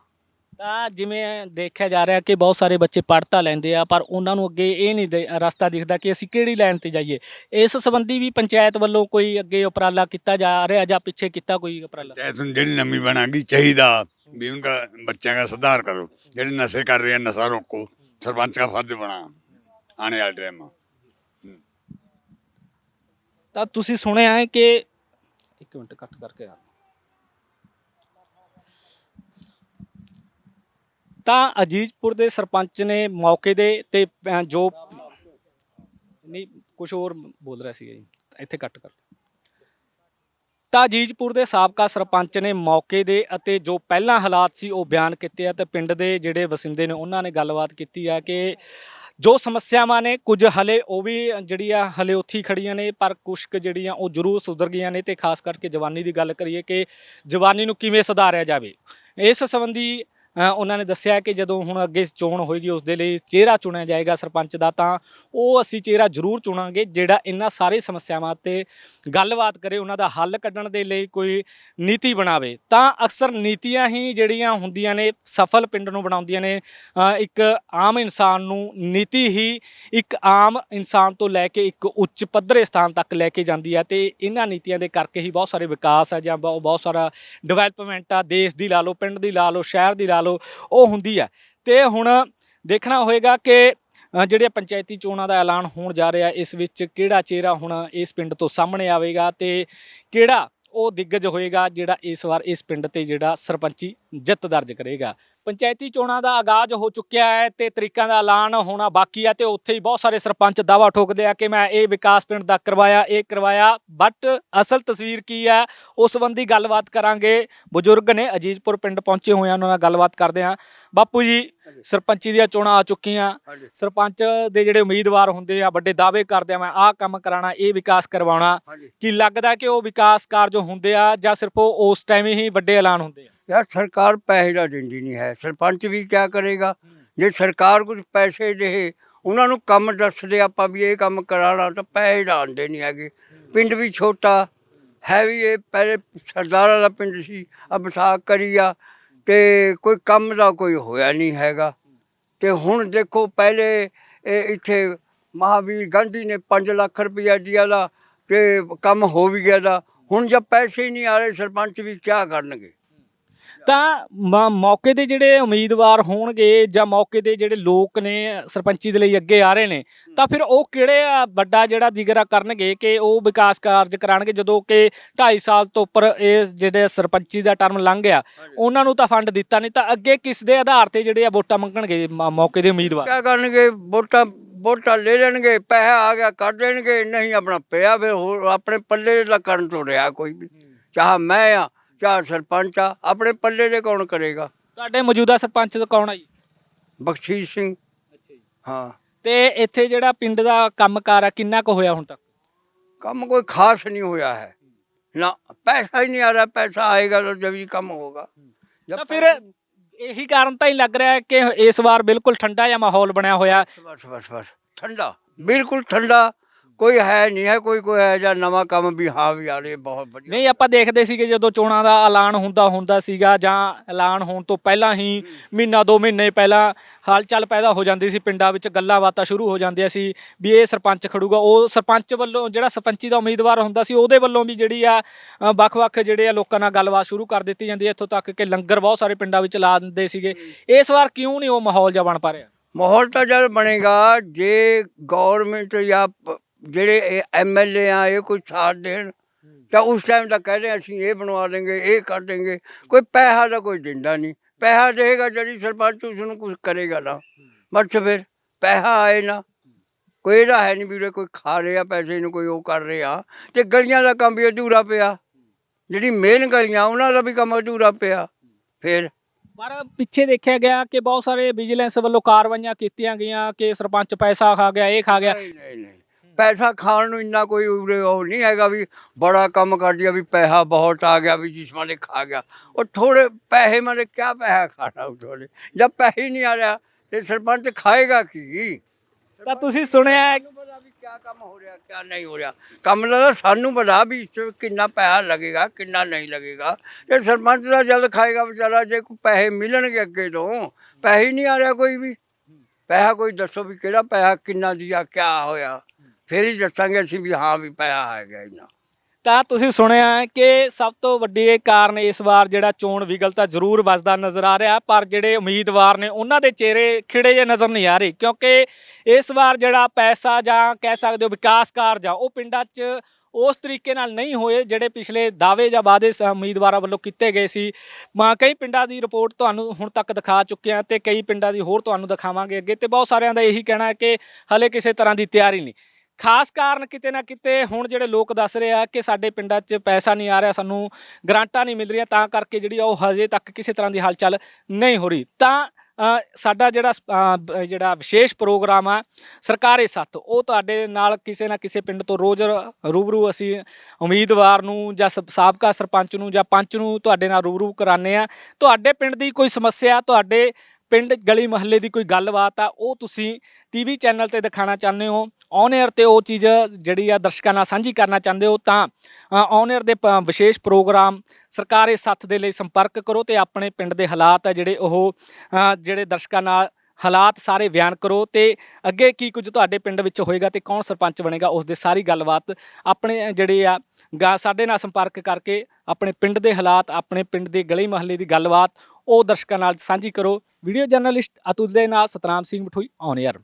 ਤਾਂ ਜਿਵੇਂ ਦੇਖਿਆ ਜਾ ਰਿਹਾ ਕਿ ਬਹੁਤ ਸਾਰੇ ਬੱਚੇ ਪੜ੍ਹ ਤਾਂ ਲੈਂਦੇ ਆ ਪਰ ਉਹਨਾਂ ਨੂੰ ਅੱਗੇ ਇਹ ਨਹੀਂ ਦੇ- ਰਸਤਾ ਦਿਖਦਾ ਕਿ ਅਸੀਂ ਕਿਹੜੀ ਲਾਈਨ ਤੇ ਜਾਈਏ। ਇਸ ਸੰਬੰਧੀ ਵੀ ਪੰਚਾਇਤ ਵੱਲੋਂ ਕੋਈ ਅੱਗੇ ਉਪਰਾਲਾ ਕੀਤਾ ਜਾ ਰਿਹਾ ਜਾਂ ਪਿੱਛੇ ਕੀਤਾ ਕੋਈ ਉਪਰਾਲਾ? ਚਾਹੇ ਤੁਮ ਜਿਹੜੀ ਨਵੀਂ ਬਣਾਗੀ ਚਾਹੀਦਾ ਵੀ ਉਨਕਾ ਬੱਚਿਆਂ ਦਾ ਸੁਧਾਰ ਕਰੋ। ਜਿਹੜੇ ਨਸ਼ੇ ਕਰ ਰਹੇ ਆ ਨਸ਼ਾ ਰੋਕੋ। ਸਰਪੰਚ ਦਾ ਫਰਜ਼ ਬਣਾ ਆਣੇ ਵਾਲੇ ਟਾਈਮ ਤਾਂ ਤੁਸੀਂ ਸੁਣਿਆ ਕਿ ਇੱਕ ਮਿੰਟ ਕੱਟ ਕਰਕੇ ਆ। ਤਾਂ ਅਜੀਜ਼ਪੁਰ ਦੇ ਸਰਪੰਚ ਨੇ ਮੌਕੇ ਦੇ ਤੇ ਜੋ ਨਹੀਂ ਕੁਝ ਹੋਰ ਬੋਲ ਰਿਹਾ ਸੀ ਜੀ। ਇੱਥੇ ਕੱਟ ਕਰ ਤਾਂ ਅਜੀਜ਼ਪੁਰ ਦੇ ਸਾਬਕਾ ਸਰਪੰਚ ਨੇ ਮੌਕੇ ਦੇ ਅਤੇ ਜੋ ਪਹਿਲਾਂ ਹਾਲਾਤ ਸੀ ਉਹ ਬਿਆਨ ਕੀਤੇ ਆ ਤੇ ਪਿੰਡ ਦੇ ਜਿਹੜੇ ਵਸਿੰਦੇ ਨੇ ਉਹਨਾਂ ਨੇ ਗੱਲਬਾਤ ਕੀਤੀ ਆ ਕਿ ਜੋ ਸਮੱਸਿਆਵਾਂ ਨੇ ਕੁਝ ਹਲੇ ਉਹ ਵੀ ਜਿਹੜੀਆਂ ਹਲੇ ਉੱਥੀ ਖੜੀਆਂ ਨੇ, ਪਰ ਕੁਝ ਜਿਹੜੀਆਂ ਉਹ ਜ਼ਰੂਰ ਸੁਧਰ ਗਈਆਂ ਨੇ ਤੇ ਖਾਸ ਕਰਕੇ ਜਵਾਨੀ ਦੀ ਗੱਲ ਕਰੀਏ ਕਿ ਜਵਾਨੀ ਨੂੰ ਕਿਵੇਂ ਸੁਧਾਰਿਆ ਜਾਵੇ। ਇਸ ਸੰਬੰਧੀ ਉਹਨਾਂ ਨੇ ਦੱਸਿਆ ਕਿ ਜਦੋਂ ਹੁਣ ਅੱਗੇ ਚੋਣ ਹੋਏਗੀ, ਉਸ ਦੇ ਲਈ ਚਿਹਰਾ ਚੁਣਿਆ ਜਾਏਗਾ ਸਰਪੰਚ ਦਾ, ਤਾਂ ਉਹ ਅਸੀਂ ਚਿਹਰਾ ਜ਼ਰੂਰ ਚੁਣਾਂਗੇ, ਜਿਹੜਾ ਇਹਨਾਂ ਸਾਰੇ ਸਮੱਸਿਆਵਾਂ ਤੇ ਗੱਲਬਾਤ ਕਰੇ, ਉਹਨਾਂ ਦਾ ਹੱਲ ਕੱਢਣ ਦੇ ਲਈ ਕੋਈ ਨੀਤੀ ਬਣਾਵੇ। ਤਾਂ ਅਕਸਰ ਨੀਤੀਆਂ ਹੀ ਜਿਹੜੀਆਂ ਹੁੰਦੀਆਂ ਨੇ, ਸਫਲ ਪਿੰਡ ਨੂੰ ਬਣਾਉਂਦੀਆਂ ਨੇ ਇੱਕ ਆਮ ਇਨਸਾਨ ਨੂੰ ਨੀਤੀ ਹੀ ਇੱਕ ਆਮ ਇਨਸਾਨ ਤੋਂ ਲੈ ਕੇ ਇੱਕ ਉੱਚ ਪੱਧਰੇ ਸਥਾਨ ਤੱਕ ਲੈ ਕੇ ਜਾਂਦੀ ਹੈ, ਤੇ ਇਹਨਾਂ ਨੀਤੀਆਂ ਦੇ ਕਰਕੇ ਹੀ ਬਹੁਤ ਸਾਰੇ ਵਿਕਾਸ ਆ, ਜਾਂ ਬਹੁ- ਬਹੁਤ ਸਾਰਾ ਡਿਵੈਲਪਮੈਂਟ ਆ, ਦੇਸ਼ ਦੀ ਲਾ ਲਓ, ਪਿੰਡ ਦੀ ਲਾ ਲਓ, ਸ਼ਹਿਰ ਦੀ ਲਾ ਲਓ ਉਹ ਹੁੰਦੀ ਹੈ ਤੇ ਹੁਣ ਦੇਖਣਾ ਹੋਏਗਾ ਕਿ ਅ, ਜਿਹੜੇ ਪੰਚਾਇਤੀ ਚੋਣਾਂ ਦਾ ਐਲਾਨ ਹੋਣ ਜਾ ਰਿਹਾ ਇਸ ਵਿੱਚ ਕਿਹੜਾ ਚਿਹਰਾ ਹੁਣ ਇਸ ਪਿੰਡ ਤੋਂ ਸਾਹਮਣੇ ਆਵੇਗਾ ਤੇ ਕਿਹੜਾ ਉਹ ਦਿੱਗਜ ਹੋਏਗਾ ਜਿਹੜਾ ਇਸ ਵਾਰ ਇਸ ਪਿੰਡ ਤੇ ਜਿਹੜਾ ਸਰਪੰਚੀ ਜਿੱਤ ਦਰਜ ਕਰੇਗਾ। ਪੰਚਾਇਤੀ ਚੋਣਾਂ ਦਾ ਆਗਾਜ਼ ਹੋ ਚੁੱਕਿਆ ਹੈ ਤੇ ਤਰੀਕਾਂ ਦਾ ਐਲਾਨ ਹੋਣਾ ਬਾਕੀ ਹੈ ਤੇ ਉੱਥੇ ਹੀ ਬਹੁਤ ਸਾਰੇ ਸਰਪੰਚ ਦਾਵਾ ਠੋਕਦੇ ਆ ਕਿ ਮੈਂ ਇਹ ਵਿਕਾਸ ਪਿੰਡ ਦਾ ਕਰਵਾਇਆ, ਇਹ ਕਰਵਾਇਆ ਬਟ ਅਸਲ ਤਸਵੀਰ ਕੀ ਹੈ, ਉਸ ਸੰਬੰਧੀ ਗੱਲਬਾਤ ਕਰਾਂਗੇ। ਬਜ਼ੁਰਗ ਨੇ ਅਜੀਜ਼ਪੁਰ ਪਿੰਡ ਪਹੁੰਚੇ ਹੋਏ ਆ, ਉਹਨਾਂ ਨਾਲ ਗੱਲਬਾਤ ਕਰਦੇ ਆ। ਬਾਪੂ ਜੀ ਸਰਪੰਚੀ ਦੀਆਂ ਚੋਣਾਂ ਆ ਚੁੱਕੀਆਂ। ਸਰਪੰਚ ਦੇ ਜਿਹੜੇ ਉਮੀਦਵਾਰ ਹੁੰਦੇ ਆ ਵੱਡੇ ਦਾਅਵੇ ਕਰਦੇ ਆ ਮੈਂ ਆਹ ਕੰਮ ਕਰਾਣਾ ਇਹ ਵਿਕਾਸ ਕਰਵਾਉਣਾ। ਕੀ ਲੱਗਦਾ ਕਿ ਉਹ ਵਿਕਾਸ ਕਾਰਜ ਹੁੰਦੇ ਆ ਜਾਂ ਸਿਰਫ ਉਹ ਉਸ ਟਾਈਮ ਹੀ ਵੱਡੇ ਐਲਾਨ ਹੁੰਦੇ ਆ? ਯਾਰ ਸਰਕਾਰ ਪੈਸੇ ਦਾ ਦਿੰਦੀ ਨਹੀਂ ਹੈ। ਸਰਪੰਚ ਵੀ ਕੀ ਕਰੇਗਾ? ਜੇ ਸਰਕਾਰ ਕੁਝ ਪੈਸੇ ਦੇ ਉਹਨਾਂ ਨੂੰ ਕੰਮ ਦੱਸਦੇ ਆਪਾਂ ਵੀ ਇਹ ਕੰਮ ਕਰਾਣਾ ਤਾਂ ਪੈਸੇ ਦਾ ਆਉਂਦੇ ਨਹੀਂ ਹੈਗੇ। ਪਿੰਡ ਵੀ ਛੋਟਾ ਹੈ ਵੀ ਇਹ ਪਹਿਲੇ ਸਰਦਾਰਾਂ ਦਾ ਪਿੰਡ ਸੀ ਆ ਵਿਸਾਖ ਕਰੀ ਆ ਤੇ ਕੋਈ ਕੰਮ ਦਾ ਕੋਈ ਹੋਇਆ ਨਹੀਂ ਹੈਗਾ। ਤੇ ਹੁਣ ਦੇਖੋ ਪਹਿਲੇ ਇਹ ਇੱਥੇ ਮਹਾਵੀਰ ਗਾਂਧੀ ਨੇ 5 ਲੱਖ ਰੁਪਇਆ ਦਿਆ ਦਾ ਤੇ ਕੰਮ ਹੋ ਵੀ ਗਿਆ ਦਾ। ਹੁਣ ਜਦ ਪੈਸੇ ਹੀ ਨਹੀਂ ਆ ਰਹੇ ਸਰਪੰਚ ਵੀ ਕੀ ਕਰਨਗੇ? ਤਾਂ ਮ- ਮੌਕੇ ਦੇ ਜਿਹੜੇ ਉਮੀਦਵਾਰ ਹੋਣਗੇ ਜਾਂ ਮੌਕੇ ਦੇ ਜਿਹੜੇ ਲੋਕ ਨੇ ਸਰਪੰਚੀ ਦੇ ਲਈ ਅੱਗੇ ਆ ਰਹੇ ਨੇ ਤਾਂ ਫਿਰ ਉਹ ਕਿਹੜੇ ਵੱਡਾ ਜਿਹੜਾ ਜਿਗਰਾ ਕਰਨਗੇ ਕਿ ਉਹ ਵਿਕਾਸ ਕਾਰਜ ਕਰਾਣਗੇ? ਜਦੋਂ ਕਿ 2.5 ਸਾਲ ਤੋਂ ਉੱਪਰ ਇਹ ਜਿਹੜੇ ਸਰਪੰਚੀ ਦਾ ਟਰਮ ਲੰਘ ਗਿਆ ਉਹਨਾਂ ਨੂੰ ਤਾਂ ਫੰਡ ਦਿੱਤਾ ਨਹੀਂ ਤਾਂ ਅੱਗੇ ਕਿਸ ਦੇ ਆਧਾਰ ਤੇ ਜਿਹੜੇ ਆ ਵੋਟਾਂ ਮੰਗਣਗੇ ਮ- ਮੌਕੇ ਦੇ ਉਮੀਦਵਾਰ? ਕਿਆ ਕਰਨਗੇ? ਵੋਟਾਂ ਵੋਟਾਂ ਲੈ ਲੈਣਗੇ ਪੈਸਾ ਆ ਗਿਆ ਕੱਢ ਦੇਣਗੇ ਨਹੀਂ ਆਪਣਾ ਪਿਆ ਫਿਰ ਹੋਰ ਆਪਣੇ ਪੱਲੇ ਦਾ ਕਰਨ ਤੋਂ ਰਿਹਾ ਕੋਈ ਵੀ। ਚਾਹ ਮੈਂ ਆ ਚਾਰ ਸਰਪੰਚ ਆ? ਆਪਣੇ ਪੱਲੇ ਦੇ ਕੌਣ ਕਰੇਗਾ? ਤੁਹਾਡੇ ਮੌਜੂਦਾ ਸਰਪੰਚ ਕੌਣ ਆ ਜੀ? ਬਖਸ਼ੀਸ਼ ਸਿੰਘ। ਹਾਂ। ਤੇ ਇੱਥੇ ਜਿਹੜਾ ਪਿੰਡ ਦਾ ਕੰਮਕਾਰ ਆ ਕਿੰਨਾ ਕੁ ਹੋਇਆ ਹੁਣ ਤੱਕ? ਕੰਮ ਕੋਈ ਖਾਸ ਨਹੀਂ ਹੋਇਆ ਹੈ। ਨਾ ਪੈਸਾ ਹੀ ਨਹੀਂ ਆ ਰਿਹਾ ਪੈਸਾ ਆਏਗਾ ਤਾਂ ਜਦ ਵੀ ਕੰਮ ਹੋਗਾ ਤਾਂ ਫਿਰ ਇਹੀ ਕਾਰਨ ਤਾਂ ਹੀ ਲੱਗ ਰਿਹਾ ਕਿ ਇਸ ਵਾਰ ਬਿਲਕੁਲ ਠੰਡਾ ਜਿਹਾ ਮਾਹੌਲ ਬਣਿਆ ਹੋਇਆ। ਬਸ ਬਸ ਬਸ ਠੰਡਾ ਬਿਲਕੁਲ ਠੰਡਾ। ਕੋਈ ਹੈ ਨਹੀਂ ਹੈ ਕੋਈ ਕੋਈ ਹੈ ਜਾਂ ਨਵਾਂ ਕੰਮ ਵੀ ਹਾਂ ਵੀ ਆ ਰਿਹਾ ਬਹੁਤ ਵਧੀਆ। ਨਹੀਂ ਆਪਾਂ ਦੇਖਦੇ ਸੀਗੇ ਜਦੋਂ ਚੋਣਾਂ ਦਾ ਐਲਾਨ ਹੁੰਦਾ ਹੁੰਦਾ ਸੀਗਾ ਜਾਂ ਐਲਾਨ ਹੋਣ ਤੋਂ ਪਹਿਲਾਂ ਹੀ ਮਹੀਨਾ ਦੋ ਮਹੀਨੇ ਪਹਿਲਾਂ ਹਾਲਚਲ ਪੈਦਾ ਹੋ ਜਾਂਦੀ ਸੀ ਪਿੰਡਾਂ ਵਿੱਚ ਗੱਲਾਂ ਬਾਤਾਂ ਸ਼ੁਰੂ ਹੋ ਜਾਂਦੀਆਂ ਸੀ ਵੀ ਇਹ ਸਰਪੰਚ ਖੜੂਗਾ। ਉਹ ਸਰਪੰਚ ਵੱਲੋਂ ਜਿਹੜਾ ਸਰਪੰਚੀ ਦਾ ਉਮੀਦਵਾਰ ਹੁੰਦਾ ਸੀ ਉਹਦੇ ਵੱਲੋਂ ਵੀ ਜਿਹੜੀ ਆ ਅ, ਵੱਖ-ਵੱਖ ਜਿਹੜੇ ਆ ਲੋਕਾਂ ਨਾਲ ਗੱਲਬਾਤ ਸ਼ੁਰੂ ਕਰ ਦਿੱਤੀ ਜਾਂਦੀ ਹੈ। ਇੱਥੋਂ ਤੱਕ ਕਿ ਲੰਗਰ ਬਹੁਤ ਸਾਰੇ ਪਿੰਡਾਂ ਵਿੱਚ ਲਾ ਦਿੰਦੇ ਸੀਗੇ। ਇਸ ਵਾਰ ਕਿਉਂ ਨਹੀਂ ਉਹ ਮਾਹੌਲ ਜਿਹਾ ਬਣ ਪਾ ਰਿਹਾ? ਮਾਹੌਲ ਤਾਂ ਜਦ ਬਣੇਗਾ ਜੇ ਗਵਰਨਮੈਂਟ ਜਾਂ ਪ- ਜਿਹੜੇ ਐਮਐਲਏ ਆ ਇਹ ਕੋਈ ਸਾਥ ਦੇਣ ਤਾਂ ਉਸ ਟਾਈਮ ਤਾਂ ਕਹਿ ਰਹੇ ਅਸੀਂ ਇਹ ਬਣਵਾ ਦੇਂਗੇ ਇਹ ਕਰ ਦੇਂਗੇ। ਕੋਈ ਪੈਸਾ ਦਾ ਕੋਈ ਦਿੰਦਾ ਨਹੀਂ। ਪੈਸਾ ਦੇਗਾ ਜਿਹੜੀ ਸਰਪੰਚ ਉਸ ਨੂੰ ਕੁਝ ਕਰੇਗਾ ਨਾ। ਬਸ ਫਿਰ ਪੈਸਾ ਆਏ ਨਾ। ਕੋਈ ਇਹਦਾ ਹੈ ਨਹੀਂ ਵੀ ਉਰੇ ਕੋਈ ਖਾ ਰਿਹਾ ਪੈਸੇ ਨੂੰ ਕੋਈ ਉਹ ਕਰ ਰਿਹਾ। ਤੇ ਗਲੀਆਂ ਦਾ ਕੰਮ ਵੀ ਅਧੂਰਾ ਪਿਆ। ਜਿਹੜੀ ਮੇਨ ਗਲੀਆਂ ਉਹਨਾਂ ਦਾ ਵੀ ਕੰਮ ਅਧੂਰਾ ਪਿਆ। ਫਿਰ ਪਰ ਪਿੱਛੇ ਦੇਖਿਆ ਗਿਆ ਕਿ ਬਹੁਤ ਸਾਰੇ ਵਿਜੀਲੈਂਸ ਵੱਲੋਂ ਕਾਰਵਾਈਆਂ ਕੀਤੀਆਂ ਗਈਆਂ ਕਿ ਸਰਪੰਚ ਪੈਸਾ ਖਾ ਗਿਆ ਇਹ ਖਾ ਗਿਆ। ਨਹੀਂ ਨਹੀਂ ਨਹੀਂ। ਪੈਸਾ ਖਾਣ ਨੂੰ ਇੰਨਾ ਕੋਈ ਉਰੇ ਉਹ ਨਹੀਂ ਹੈਗਾ ਵੀ ਬੜਾ ਕੰਮ ਕਰ ਦਿਆ ਵੀ ਪੈਸਾ ਬਹੁਤ ਆ ਗਿਆ ਵੀ ਜਿਸ ਮਾਲੇ ਖਾ ਗਿਆ। ਉਹ ਥੋੜੇ ਪੈਸੇ ਮਾਲੇ ਕਿਆ ਪੈਸਾ ਖਾਣਾ ਉਹ ਥੋੜੇ ਜਦ ਪੈਸੇ ਨਹੀਂ ਆ ਰਿਹਾ ਤੇ ਸਰਪੰਚ ਖਾਏਗਾ ਕੀ? ਤਾਂ ਤੁਸੀਂ ਸੁਣਿਆ ਹੈ ਪਤਾ ਵੀ ਕਿਆ ਕੰਮ ਹੋ ਰਿਹਾ ਕਿਆ ਨਹੀਂ ਹੋ ਰਿਹਾ। ਕੰਮ ਦਾ ਤਾਂ ਸਾਨੂੰ ਪਤਾ ਵੀ ਇਸ 'ਚ ਕਿੰਨਾ ਪੈਸਾ ਲੱਗੇਗਾ ਕਿੰਨਾ ਨਹੀਂ ਲੱਗੇਗਾ। ਤੇ ਸਰਪੰਚ ਦਾ ਜਦ ਖਾਏਗਾ ਵਿਚਾਰਾ ਜੇ ਕੋਈ ਪੈਸੇ ਮਿਲਣਗੇ ਅੱਗੇ ਤੋਂ ਪੈਸੇ ਹੀ ਨਹੀਂ ਆ ਰਿਹਾ ਕੋਈ ਵੀ। ਪੈਸਾ ਕੋਈ ਦੱਸੋ ਵੀ ਕਿਹੜਾ ਪੈਸਾ ਕਿੰਨਾ ਦਿਆ ਕਿਆ ਹੋਇਆ। ਫਿਰ ਹੀ ਦੱਸਾਂਗੇ ਅਸੀਂ ਵੀ ਹਾਂ ਵੀ ਪੈਸਾ ਹੈਗਾ ਇੰਨਾ। ਤਾਂ ਤੁਸੀਂ ਸੁਣਿਆ ਹੈ ਕਿ ਸਭ ਤੋਂ ਵੱਡੇ ਕਾਰਨ ਇਸ ਵਾਰ ਜਿਹੜਾ ਚੋਣ ਵਿਗਲ ਤਾਂ ਜ਼ਰੂਰ ਵੱਸਦਾ ਨਜ਼ਰ ਆ ਰਿਹਾ, ਪਰ ਜਿਹੜੇ ਉਮੀਦਵਾਰ ਨੇ ਉਹਨਾਂ ਦੇ ਚਿਹਰੇ ਖਿੜੇ ਜੇ ਨਜ਼ਰ ਨਹੀਂ ਆ ਰਹੇ, ਕਿਉਂਕਿ ਇਸ ਵਾਰ ਜਿਹੜਾ ਪੈਸਾ ਜਾਂ ਕਹਿ ਸਕਦੇ ਹੋ ਵਿਕਾਸ ਕਾਰਜ ਆ, ਉਹ ਪਿੰਡਾਂ 'ਚ ਉਸ ਤਰੀਕੇ ਨਾਲ ਨਹੀਂ ਹੋਏ ਜਿਹੜੇ ਪਿਛਲੇ ਦਾਅਵੇ ਜਾਂ ਵਾਅਦੇ ਸ- ਉਮੀਦਵਾਰਾਂ ਵੱਲੋਂ ਕੀਤੇ ਗਏ ਸੀ। ਮੈਂ ਕਈ ਪਿੰਡਾਂ ਦੀ ਰਿਪੋਰਟ ਤੁਹਾਨੂੰ ਹੁਣ ਤੱਕ ਦਿਖਾ ਚੁੱਕੇ ਹਾਂ ਤੇ ਕਈ ਪਿੰਡਾਂ ਦੀ ਹੋਰ ਤੁਹਾਨੂੰ ਦਿਖਾਵਾਂਗੇ ਅੱਗੇ ਤੇ ਬਹੁਤ ਸਾਰਿਆਂ ਦਾ ਇਹੀ ਕਹਿਣਾ ਹੈ ਕਿ ਹਲੇ ਕਿਸੇ ਤਰ੍ਹਾਂ ਦੀ ਤਿਆਰੀ ਨਹੀਂ। ਖਾਸ ਕਾਰਨ ਕਿਤੇ ਨਾ ਕਿਤੇ ਹੁਣ ਜਿਹੜੇ ਲੋਕ ਦੱਸ ਰਹੇ ਆ ਕਿ ਸਾਡੇ ਪਿੰਡਾਂ 'ਚ ਪੈਸਾ ਨਹੀਂ ਆ ਰਿਹਾ, ਸਾਨੂੰ ਗ੍ਰਾਂਟਾਂ ਨਹੀਂ ਮਿਲ ਰਹੀਆਂ, ਤਾਂ ਕਰਕੇ ਜਿਹੜੀ ਆ ਉਹ ਹਜੇ ਤੱਕ ਕਿਸੇ ਤਰ੍ਹਾਂ ਦੀ ਹਲਚਲ ਨਹੀਂ ਹੋ ਰਹੀ। ਤਾਂ ਸਾਡਾ ਜਿਹੜਾ ਜਿਹੜਾ ਵਿਸ਼ੇਸ਼ ਪ੍ਰੋਗਰਾਮ ਆ ਸਰਕਾਰੀ ਸੱਤ, ਉਹ ਤੁਹਾਡੇ ਨਾਲ ਕਿਸੇ ਨਾ ਕਿਸੇ ਪਿੰਡ ਤੋਂ ਰੋਜ਼ ਰੂਬਰੂ ਅਸੀਂ ਉਮੀਦਵਾਰ ਨੂੰ ਜਾਂ ਸਬ- ਸਾਬਕਾ ਸਰਪੰਚ ਨੂੰ ਜਾਂ ਪੰਚ ਨੂੰ ਤੁਹਾਡੇ ਨਾਲ ਰੂਬਰੂ ਕਰਾਉਂਦੇ ਆ। ਤੁਹਾਡੇ ਪਿੰਡ ਦੀ ਕੋਈ ਸਮੱਸਿਆ, ਤੁਹਾਡੇ ਪਿੰਡ ਗਲੀ ਮਹੱਲੇ ਦੀ ਕੋਈ ਗੱਲਬਾਤ ਆ, ਉਹ ਤੁਸੀਂ ਟੀਵੀ ਚੈਨਲ ਤੇ ਦਿਖਾਣਾ ਚਾਹੁੰਦੇ ਹੋ। ਔਨ 에ਅਰ ਤੇ ਉਹ ਚੀਜ਼ ਜਿਹੜੀ ਆ ਦਰਸ਼ਕਾਂ ਨਾਲ ਸਾਂਝੀ ਕਰਨਾ ਚਾਹੁੰਦੇ ਹੋ ਤਾਂ ਔਨ 에ਅਰ ਦੇ ਵਿਸ਼ੇਸ਼ ਪ੍ਰੋਗਰਾਮ ਸਰਕਾਰੀ ਸੱਥ ਦੇ ਲਈ ਸੰਪਰਕ ਕਰੋ ਤੇ ਆਪਣੇ ਪਿੰਡ ਦੇ ਹਾਲਾਤ ਆ ਜਿਹੜੇ ਉਹ ਜਿਹੜੇ ਦਰਸ਼ਕਾਂ ਨਾਲ ਹਾਲਾਤ ਸਾਰੇ ਬਿਆਨ ਕਰੋ ਤੇ ਅੱਗੇ ਕੀ ਕੁਝ ਤੁਹਾਡੇ ਪਿੰਡ ਵਿੱਚ ਹੋਏਗਾ ਤੇ ਕੌਣ ਸਰਪੰਚ ਬਣੇਗਾ ਉਸ ਦੇ ਸਾਰੀ ਗੱਲਬਾਤ ਆਪਣੇ ਜਿਹੜੇ ਆ ਗਾ, ਸਾਡੇ ਨਾਲ ਸੰਪਰਕ ਕਰਕੇ ਆਪਣੇ ਪਿੰਡ ਦੇ ਹਾਲਾਤ, ਆਪਣੇ ਪਿੰਡ ਦੇ ਗਲੀ ਮਹੱਲੇ ਦੀ ਗੱਲਬਾਤ ਉਹ ਦਰਸ਼ਕਾਂ ਨਾਲ ਸਾਂਝੀ ਕਰੋ। ਵੀਡੀਓ ਜਰਨਲਿਸਟ ਅਤੁਲ ਦੇ ਨਾਲ ਸਤਨਾਮ ਸਿੰਘ ਮਠੋਈ ਔਨ 에ਅਰ